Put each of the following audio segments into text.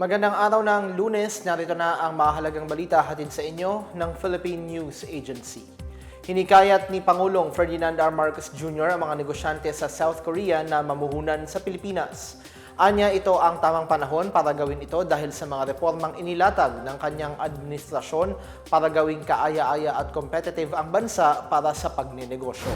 Magandang araw ng lunes, narito na ang mahalagang balita hatid sa inyo ng Philippine News Agency. Hinikayat ni Pangulong Ferdinand R. Marcos Jr. ang mga negosyante sa South Korea na mamuhunan sa Pilipinas. Anya ito ang tamang panahon para gawin ito dahil sa mga reformang inilatag ng kanyang administrasyon para gawing kaaya-aya at competitive ang bansa para sa pagninegosyo.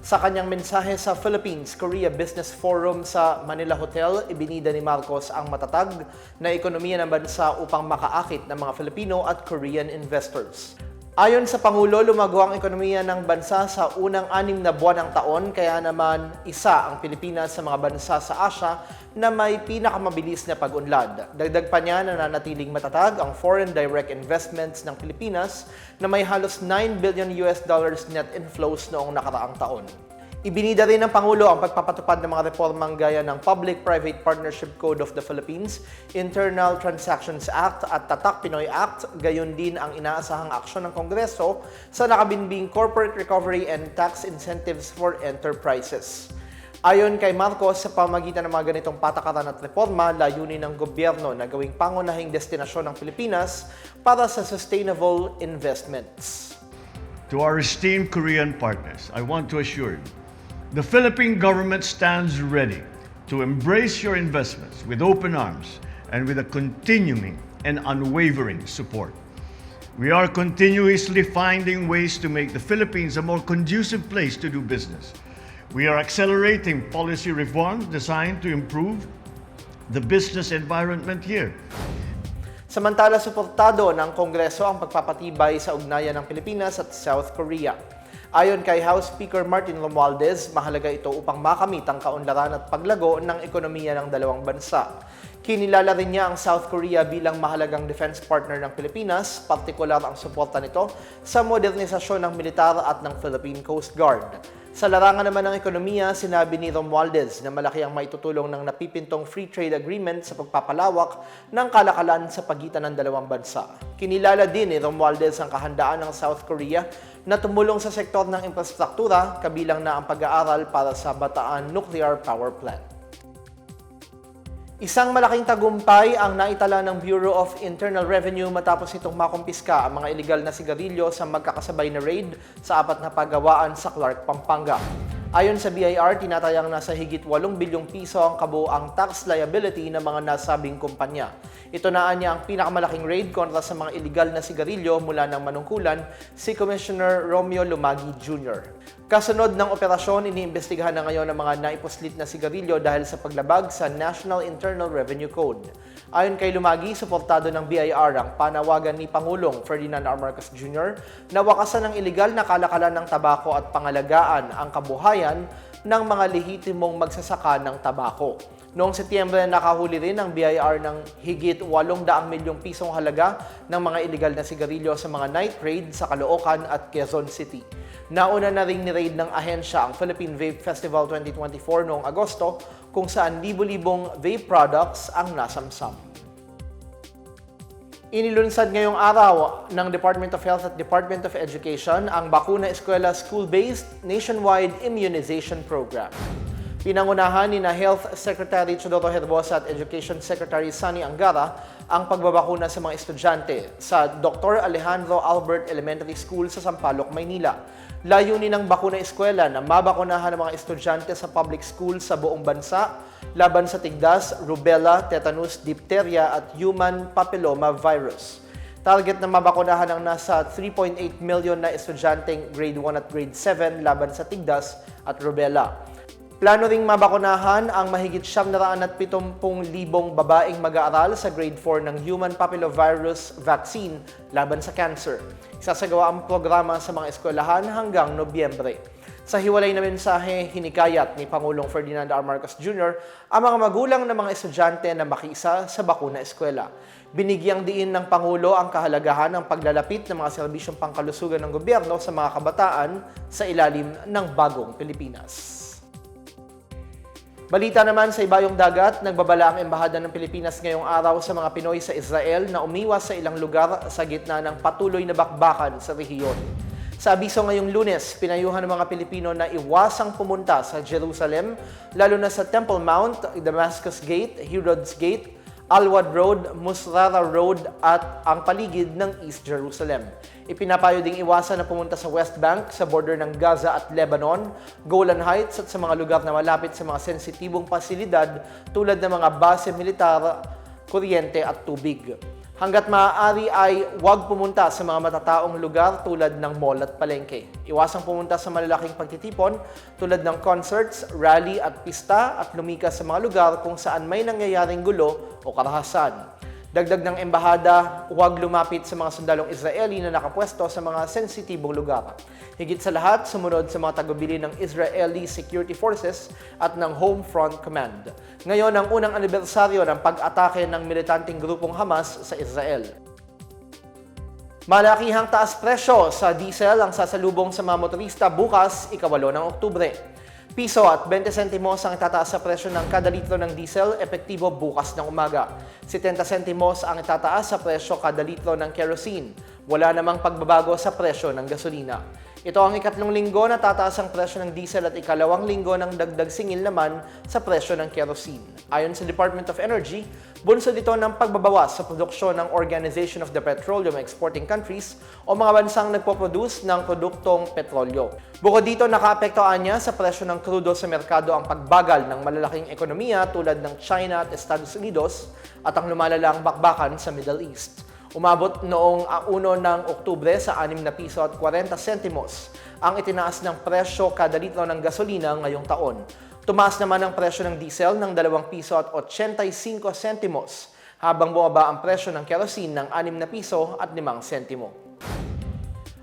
Sa kanyang mensahe sa Philippines-Korea Business Forum sa Manila Hotel, ibinida ni Marcos ang matatag na ekonomiya ng bansa upang makaakit ng mga Filipino at Korean investors. Ayon sa Pangulo, lumago ang ekonomiya ng bansa sa unang anim na buwan ng taon, kaya naman isa ang Pilipinas sa mga bansa sa Asia na may pinakamabilis na pag-unlad. Dagdag pa niya na nanatiling matatag ang foreign direct investments ng Pilipinas na may halos 9 billion US dollars net inflows noong nakaraang taon. Ibinida rin ng Pangulo ang pagpapatupad ng mga reformang gaya ng Public-Private Partnership Code of the Philippines, Internal Transactions Act at Tatak Pinoy Act, gayon din ang inaasahang aksyon ng Kongreso sa nakabinbing Corporate Recovery and Tax Incentives for Enterprises. Ayon kay Marcos, sa pamagitan ng mga ganitong patakaran at reforma, layunin ng gobyerno na gawing pangunahing destinasyon ng Pilipinas para sa sustainable investments. To our esteemed Korean partners, I want to assure you the Philippine government stands ready to embrace your investments with open arms and with a continuing and unwavering support. We are continuously finding ways to make the Philippines a more conducive place to do business. We are accelerating policy reforms designed to improve the business environment here. Samantala, suportado ng Kongreso ang pagpapatibay sa ugnayan ng Pilipinas at South Korea. Ayon kay House Speaker Martin Romualdez, mahalaga ito upang makamit ang kaunlaran at paglago ng ekonomiya ng dalawang bansa. Kinilala rin niya ang South Korea bilang mahalagang defense partner ng Pilipinas, partikular ang suporta nito sa modernisasyon ng militar at ng Philippine Coast Guard. Sa larangan naman ng ekonomiya, sinabi ni Romualdez na malaki ang maitutulong ng napipintong free trade agreement sa pagpapalawak ng kalakalan sa pagitan ng dalawang bansa. Kinilala din ni Romualdez ang kahandaan ng South Korea na tumulong sa sektor ng infrastruktura, kabilang na ang pag-aaral para sa Bataan Nuclear Power Plant. Isang malaking tagumpay ang naitala ng Bureau of Internal Revenue matapos itong makumpiska ang mga illegal na sigarilyo sa magkakasabay na raid sa apat na paggawaan sa Clark, Pampanga. Ayon sa BIR, tinatayang nasa higit 8 bilyong piso ang kabuang tax liability ng mga nasabing kumpanya. Ito na niya ang pinakamalaking raid kontra sa mga illegal na sigarilyo mula ng manungkulan si Commissioner Romeo Lumagi Jr. Kasunod ng operasyon, iniimbestigahan na ngayon ang mga naipuslit na sigarilyo dahil sa paglabag sa National Internal Revenue Code. Ayon kay Lumagi, suportado ng BIR ang panawagan ni Pangulong Ferdinand R. Marcos Jr. na wakasan ng iligal na kalakalan ng tabako at pangalagaan ang kabuhayan ng mga lehitimong magsasaka ng tabako. Noong Setyembre, nakahuli rin ng BIR ng higit 800 milyong pisong halaga ng mga illegal na sigarilyo sa mga night raid sa Caloocan at Quezon City. Nauna na ring ni-raid ng ahensya ang Philippine Vape Festival 2024 noong Agosto kung saan libo-libong vape products ang nasamsam. Inilunsad ngayong araw ng Department of Health at Department of Education ang Bakuna Eskwela School-Based Nationwide Immunization Program. Pinangunahan ni na Health Secretary Chodoro Herbosa at Education Secretary Sunny Angara ang pagbabakuna sa mga estudyante sa Dr. Alejandro Albert Elementary School sa Sampaloc, Maynila. Layunin ng bakuna eskwela na mabakunahan ang mga estudyante sa public school sa buong bansa laban sa tigdas, rubella, tetanus, diphtheria at human papilloma virus. Target na mabakunahan ang nasa 3.8 million na estudyanteng grade 1 at grade 7 laban sa tigdas at rubella. Plano ring mabakunahan ang mahigit 770,000 babaeng mag-aaral sa grade 4 ng human papillovirus vaccine laban sa cancer. Isasagawa ang programa sa mga eskwelahan hanggang Nobyembre. Sa hiwalay na mensahe, hinikayat ni Pangulong Ferdinand R. Marcos Jr. ang mga magulang ng mga estudyante na makiisa sa bakuna eskwela. Binigyang diin ng Pangulo ang kahalagahan ng paglalapit ng mga serbisyong pangkalusugan ng gobyerno sa mga kabataan sa ilalim ng bagong Pilipinas. Balita naman sa ibayong dagat, nagbabala ang Embahada ng Pilipinas ngayong araw sa mga Pinoy sa Israel na umiwas sa ilang lugar sa gitna ng patuloy na bakbakan sa rehiyon. Sa abiso ngayong lunes, pinayuhan ng mga Pilipino na iwasang pumunta sa Jerusalem, lalo na sa Temple Mount, Damascus Gate, Herod's Gate, Alwad Road, Musrara Road at ang paligid ng East Jerusalem. Ipinapayo ding iwasan na pumunta sa West Bank, sa border ng Gaza at Lebanon, Golan Heights at sa mga lugar na malapit sa mga sensitibong pasilidad tulad ng mga base militar, kuryente at tubig. Hanggat maaari ay huwag pumunta sa mga matataong lugar tulad ng mall at palengke. Iwasang pumunta sa malalaking pagtitipon tulad ng concerts, rally at pista at lumikas sa mga lugar kung saan may nangyayaring gulo o karahasan. Dagdag ng embahada, huwag lumapit sa mga sundalong Israeli na nakapwesto sa mga sensitibong lugar. Higit sa lahat, sumunod sa mga tagubilin ng Israeli Security Forces at ng Home Front Command. Ngayon ang unang anibersaryo ng pag-atake ng militanteng grupong Hamas sa Israel. Malakihang taas presyo sa diesel ang sasalubong sa mga motorista bukas, ikawalo ng Oktubre. Piso at 20 sentimos ang tataas sa presyo ng kada litro ng diesel epektibo bukas ng umaga. 70 sentimos ang tataas sa presyo kada litro ng kerosene. Wala namang pagbabago sa presyo ng gasolina. Ito ang ikatlong linggo na tataas ang presyo ng diesel at ikalawang linggo ng dagdag singil naman sa presyo ng kerosene. Ayon sa Department of Energy, bunsod ito ng pagbabawas sa produksyon ng Organization of the Petroleum Exporting Countries o mga bansang nagpo-produce ng produktong petrolyo. Bukod dito, nakaapektoan niya sa presyo ng krudo sa merkado ang pagbagal ng malalaking ekonomiya tulad ng China at Estados Unidos at ang lumalalang bakbakan sa Middle East. Umabot noong ah, 1 ng Oktubre sa 6 na piso at 40 sentimos ang itinaas ng presyo kada litro ng gasolina ngayong taon. Tumaas naman ang presyo ng diesel ng 2 piso at 85 sentimos habang bumaba ang presyo ng kerosene ng 6 na piso at 5 sentimo.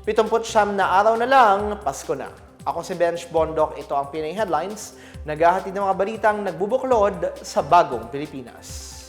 79 na araw na lang, Pasko na. Ako si Bench Bondok, ito ang PNA Headlines, naghahatid ng mga balitang nagbubuklod sa bagong Pilipinas.